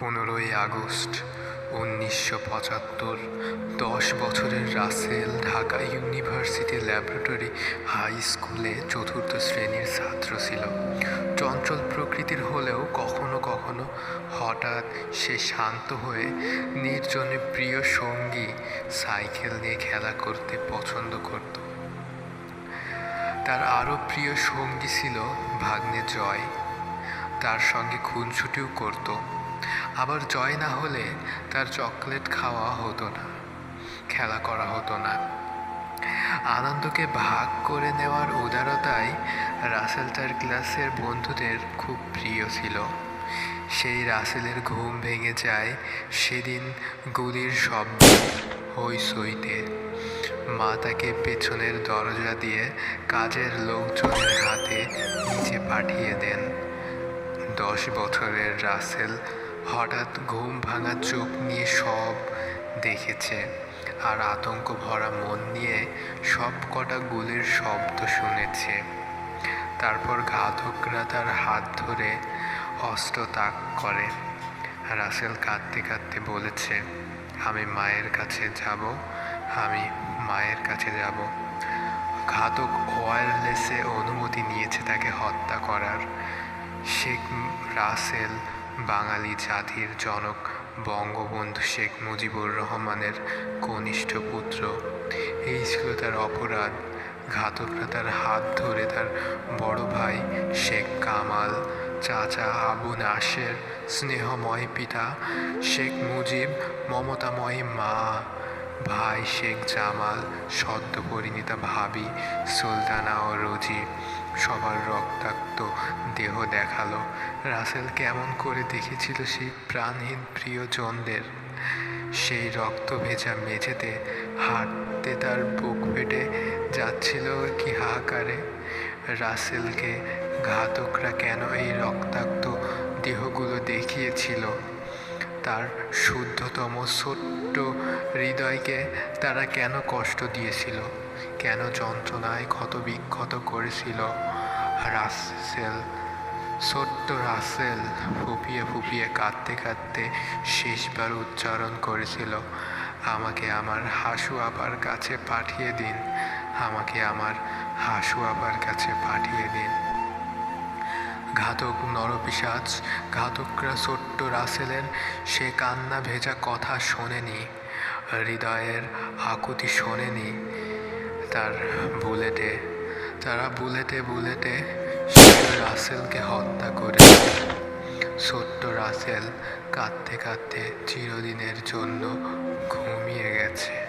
পনেরোই আগস্ট, উনিশশো পঁচাত্তর, দশ বছরের Russel Dhaka university laboratory high school চতুর্থ শ্রেণির ছাত্র ছিল। চঞ্চল প্রকৃতির হলেও কখনো কখনো হঠাৎ সে শান্ত হয়ে নির্জনে প্রিয় সঙ্গী সাইকেল নিয়ে খেলা করতে পছন্দ করত। তার আরও প্রিয় সঙ্গী ছিল ভাগ্নে জয়। তার সঙ্গে খুনছুটিও করত। আবার জয় না হলে তার চকলেট খাওয়া হতো না, খেলা করা হতো না। আনন্দকে ভাগ করে নেওয়ার উদারতায় রাসেল তার ক্লাসের বন্ধুদের খুব প্রিয় ছিল। সেই রাসেলের ঘুম ভেঙে যায় সেদিন গুলির শব্দ হইসইতে মা তাকে পেছনের দরজা দিয়ে কাজের লোকজনের হাতে নিচে পাঠিয়ে দেন। দশ বছরের রাসেল হঠাৎ ঘুম ভাঙা চোখ নিয়ে সব দেখেছে আর আতঙ্ক ভরা মন নিয়ে সব কটা গুলির শব্দ শুনেছে। তারপর ঘাতকরা তার হাত ধরে অস্ত্র তাক করে। রাসেল কাঁদতে কাঁদতে বলেছে, আমি মায়ের কাছে যাব, আমি মায়ের কাছে যাব। ঘাতক ওয়্যারলেসে অনুমতি নিয়েছে তাকে হত্যা করার। শেখ রাসেল বাঙালি জাতির জনক বঙ্গবন্ধু শেখ মুজিবুর রহমানের কনিষ্ঠ পুত্র। এই ছিল তার অপরাধ। ঘাতকরা তার হাত ধরে তার বড় ভাই শেখ কামাল, চাচা আবু নাসের স্নেহময় পিতা শেখ মুজিব, মমতাময় মা, ভাই শেখ জামাল, সদ্য পরিণীতা ভাবি, সুলতানা ও রোজি। সবার রক্তাক্ত দেহ দেখাল। রাসেল কেমন করে দেখেছিল সেই প্রাণহীন প্রিয়জনদের। সেই রক্ত ভেজা মেঝেতে হাঁটতে তার বুক ফেটে যাচ্ছিল কি হাহাকারে। রাসেলকে ঘাতকরা কেন এই রক্তাক্ত দেহগুলো দেখিয়েছিল? তার শুদ্ধতম ছোট্ট হৃদয়কে তারা কেন কষ্ট দিয়েছিল? কেন যন্ত্রণায় ক্ষতবিক্ষত করেছিল? রাসেল ছোট্ট রাসেল ফুপিয়ে ফুপিয়ে কাঁদতে কাঁদতে শেষবার উচ্চারণ করেছিল, আমাকে আমার হাসু আপার কাছে পাঠিয়ে দিন, আমাকে আমার হাসু আপার কাছে পাঠিয়ে দিন। ঘাতক নরপিসাচ ঘাতকরা ছোট্ট রাসেলের সে কান্না ভেজা কথা শোনেনি, হৃদয়ের আকুতি শোনেনি। তার বুলেটে, তারা বুলেটে বুলেটে রাসেলকে হত্যা করে। ছোট্ট রাসেল কাঁদতে কাঁদতে চিরদিনের জন্য ঘুমিয়ে গেছে।